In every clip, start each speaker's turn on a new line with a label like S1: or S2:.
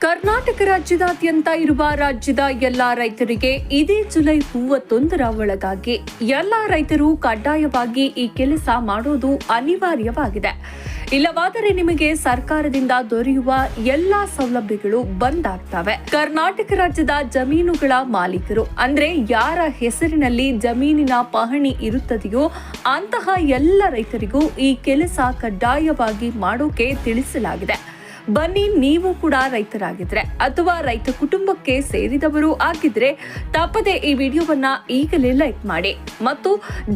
S1: ಕರ್ನಾಟಕ ರಾಜ್ಯದಾದ್ಯಂತ ಇರುವ ರಾಜ್ಯದ ಎಲ್ಲಾ ರೈತರಿಗೆ ಇದೇ ಜುಲೈ ಮೂವತ್ತೊಂದರ ಒಳಗಾಗಿ ಎಲ್ಲಾ ರೈತರು ಕಡ್ಡಾಯವಾಗಿ ಈ ಕೆಲಸ ಮಾಡೋದು ಅನಿವಾರ್ಯವಾಗಿದೆ. ಇಲ್ಲವಾದರೆ ನಿಮಗೆ ಸರ್ಕಾರದಿಂದ ದೊರೆಯುವ ಎಲ್ಲಾ ಸೌಲಭ್ಯಗಳು ಬಂದ್ ಆಗ್ತವೆ. ಕರ್ನಾಟಕ ರಾಜ್ಯದ ಜಮೀನುಗಳ ಮಾಲೀಕರು, ಅಂದ್ರೆ ಯಾರ ಹೆಸರಿನಲ್ಲಿ ಜಮೀನಿನ ಪಹಣಿ ಇರುತ್ತದೆಯೋ ಅಂತಹ ಎಲ್ಲ ರೈತರಿಗೂ ಈ ಕೆಲಸ ಕಡ್ಡಾಯವಾಗಿ ಮಾಡೋಕೆ ತಿಳಿಸಲಾಗಿದೆ. ಬನ್ನಿ, ನೀವು ಕೂಡ ರೈತರಾಗಿದ್ರೆ ಅಥವಾ ರೈತ ಕುಟುಂಬಕ್ಕೆ ಸೇರಿದವರು ಆಗಿದ್ರೆ ತಪ್ಪದೆ ಈ ವಿಡಿಯೋವನ್ನ ಈಗಲೇ ಲೈಕ್ ಮಾಡಿ. ಮತ್ತು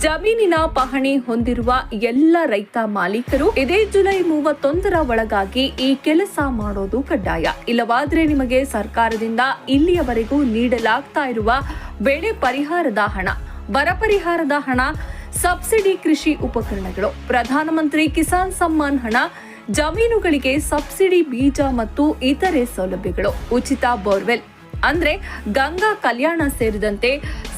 S1: ಜಮೀನಿನ ಪಹಣಿ ಹೊಂದಿರುವ ಎಲ್ಲ ರೈತ ಮಾಲೀಕರು ಇದೇ ಜುಲೈ ಮೂವತ್ತೊಂದರ ಒಳಗಾಗಿ ಈ ಕೆಲಸ ಮಾಡೋದು ಕಡ್ಡಾಯ. ಇಲ್ಲವಾದ್ರೆ ನಿಮಗೆ ಸರ್ಕಾರದಿಂದ ಇಲ್ಲಿಯವರೆಗೂ ನೀಡಲಾಗ್ತಾ ಇರುವ ಬೆಳೆ ಪರಿಹಾರದ ಹಣ, ಬರ ಪರಿಹಾರದ ಹಣ, ಸಬ್ಸಿಡಿ ಕೃಷಿ ಉಪಕರಣಗಳು, ಪ್ರಧಾನಮಂತ್ರಿ ಕಿಸಾನ್ ಸಮ್ಮಾನ್ ಹಣ ಜಮೀನುಗಳಿಗೆ ಸಬ್ಸಿಡಿ, ಬೀಜ ಮತ್ತು ಇತರೆ ಸೌಲಭ್ಯಗಳು. ಉಚಿತ ಬೋರ್ವೆಲ್. ಅಂದ್ರೆ ಗಂಗಾ ಕಲ್ಯಾಣ ಸೇರಿದಂತೆ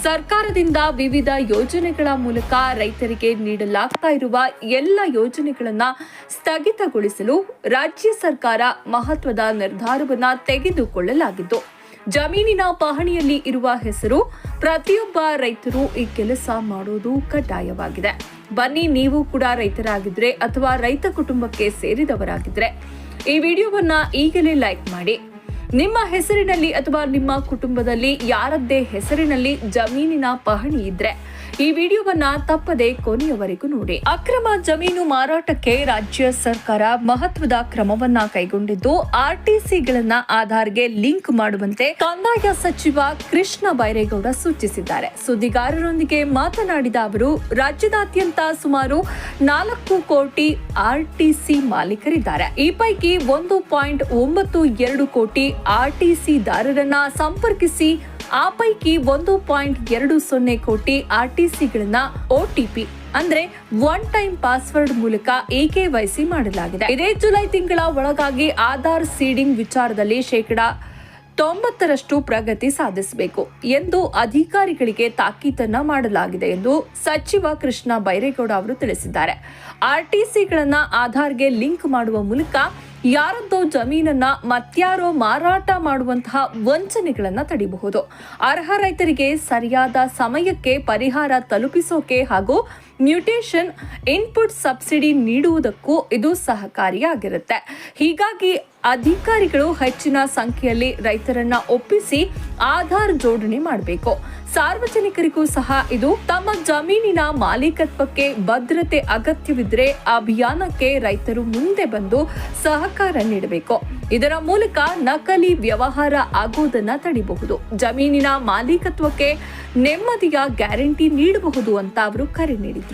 S1: ಸರ್ಕಾರದಿಂದ ವಿವಿಧ ಯೋಜನೆಗಳ ಮೂಲಕ ರೈತರಿಗೆ ನೀಡಲಾಗ್ತಾ ಇರುವ ಎಲ್ಲ ಯೋಜನೆಗಳನ್ನು ಸ್ಥಗಿತಗೊಳಿಸಲು ರಾಜ್ಯ ಸರ್ಕಾರ ಮಹತ್ವದ ನಿರ್ಧಾರವನ್ನು ತೆಗೆದುಕೊಳ್ಳಲಾಗಿದ್ದು ಜಮೀನಿನ ಪಹಣಿಯಲ್ಲಿ ಇರುವ ಹೆಸರು, ಪ್ರತಿಯೊಬ್ಬ ರೈತರು ಈ ಕೆಲಸ ಮಾಡೋದು ಕಡ್ಡಾಯವಾಗಿದೆ. ಬನ್ನಿ ನೀವು ಕೂಡ ರೈತರಾಗಿದ್ರೆ ಅಥವಾ ರೈತ ಕುಟುಂಬಕ್ಕೆ ಸೇರಿದವರಾಗಿದ್ರೆ ಈ ವಿಡಿಯೋವನ್ನ ಈಗಲೇ ಲೈಕ್ ಮಾಡಿ. ನಿಮ್ಮ ಹೆಸರಿನಲ್ಲಿ ಅಥವಾ ನಿಮ್ಮ ಕುಟುಂಬದಲ್ಲಿ ಯಾರದ್ದೇ ಹೆಸರಿನಲ್ಲಿ ಜಮೀನಿನ ಪಹಣಿ ಇದ್ರೆ ಈ ವಿಡಿಯೋವನ್ನ ತಪ್ಪದೆ ಕೊನೆಯವರೆಗೂ ನೋಡಿ. ಅಕ್ರಮ ಜಮೀನು ಮಾರಾಟಕ್ಕೆ ರಾಜ್ಯ ಸರ್ಕಾರ ಮಹತ್ವದ ಕ್ರಮವನ್ನ ಕೈಗೊಂಡಿದ್ದು, ಆರ್ಟಿಸಿಗಳನ್ನ ಆಧಾರ್ಗೆ ಲಿಂಕ್ ಮಾಡುವಂತೆ ಕಂದಾಯ ಸಚಿವ ಕೃಷ್ಣ ಬೈರೇಗೌಡ ಸೂಚಿಸಿದ್ದಾರೆ. ಸುದ್ದಿಗಾರರೊಂದಿಗೆ ಮಾತನಾಡಿದ ಅವರು, ರಾಜ್ಯದಾದ್ಯಂತ ಸುಮಾರು ನಾಲ್ಕು ಕೋಟಿ ಆರ್ಟಿಸಿ ಮಾಲೀಕರಿದ್ದಾರೆ. ಈ ಪೈಕಿ ಒಂದು ಪಾಯಿಂಟ್ ಒಂಬತ್ತು ಎರಡು ಕೋಟಿ ಆರ್ಟಿಸಿ ದಾರರನ್ನ ಸಂಪರ್ಕಿಸಿ, ಆ ಪೈಕಿ ಒಂದು ಪಾಯಿಂಟ್ ಎರಡು ಸೊನ್ನೆ ಕೋಟಿ ಆರ್ಟಿಸಿಗಳನ್ನ ಒಟಿಪಿ ಅಂದ್ರೆ ಒನ್ ಟೈಮ್ ಪಾಸ್ವರ್ಡ್ ಮೂಲಕ ಎಕೆವೈಸಿ ಮಾಡಲಾಗಿದೆ. ಇದೇ ಜುಲೈ ತಿಂಗಳ ಒಳಗಾಗಿ ಆಧಾರ್ ಸೀಡಿಂಗ್ ವಿಚಾರದಲ್ಲಿ ಶೇಕಡಾ ತೊಂಬತ್ತರಷ್ಟು ಪ್ರಗತಿ ಸಾಧಿಸಬೇಕು ಎಂದು ಅಧಿಕಾರಿಗಳಿಗೆ ತಾಕೀತನ್ನ ಮಾಡಲಾಗಿದೆ ಎಂದು ಸಚಿವ ಕೃಷ್ಣ ಬೈರೇಗೌಡ ಅವರು ತಿಳಿಸಿದ್ದಾರೆ. ಆರ್ಟಿಸಿಗಳನ್ನ ಆಧಾರ್ಗೆ ಲಿಂಕ್ ಮಾಡುವ ಮೂಲಕ ಯಾರದ್ದೋ ಜಮೀನನ್ನ ಮತ್ಯಾರೋ ಮಾರಾಟ ಮಾಡುವಂತಹ ವಂಚನೆಗಳನ್ನ ತಡಿಬಹುದು. ಅರ್ಹ ರೈತರಿಗೆ ಸರಿಯಾದ ಸಮಯಕ್ಕೆ ಪರಿಹಾರ ತಲುಪಿಸೋಕೆ ಹಾಗೂ ಮ್ಯೂಟೇಷನ್ ಇನ್ಪುಟ್ ಸಬ್ಸಿಡಿ ನೀಡುವುದಕ್ಕೂ ಇದು ಸಹಕಾರಿಯಾಗಿರುತ್ತೆ. ಹೀಗಾಗಿ ಅಧಿಕಾರಿಗಳು ಹೆಚ್ಚಿನ ಸಂಖ್ಯೆಯಲ್ಲಿ ರೈತರನ್ನ ಒಪ್ಪಿಸಿ ಆಧಾರ್ ಜೋಡಣೆ ಮಾಡಬೇಕು. ಸಾರ್ವಜನಿಕರಿಗೂ ಸಹ ಇದು ತಮ್ಮ ಜಮೀನಿನ ಮಾಲೀಕತ್ವಕ್ಕೆ ಭದ್ರತೆ ಅಗತ್ಯವಿದ್ರೆ ಅಭಿಯಾನಕ್ಕೆ ರೈತರು ಮುಂದೆ ಬಂದು ಸಹಕಾರ ನೀಡಬೇಕು. ಇದರ ಮೂಲಕ ನಕಲಿ ವ್ಯವಹಾರ ಆಗುವುದನ್ನ ತಡಿಬಹುದು. ಜಮೀನಿನ ಮಾಲೀಕತ್ವಕ್ಕೆ ನೆಮ್ಮದಿಯ ಗ್ಯಾರಂಟಿ ನೀಡಬಹುದು ಅಂತ ಅವರು ಕರೆ ನೀಡಿದ್ರು.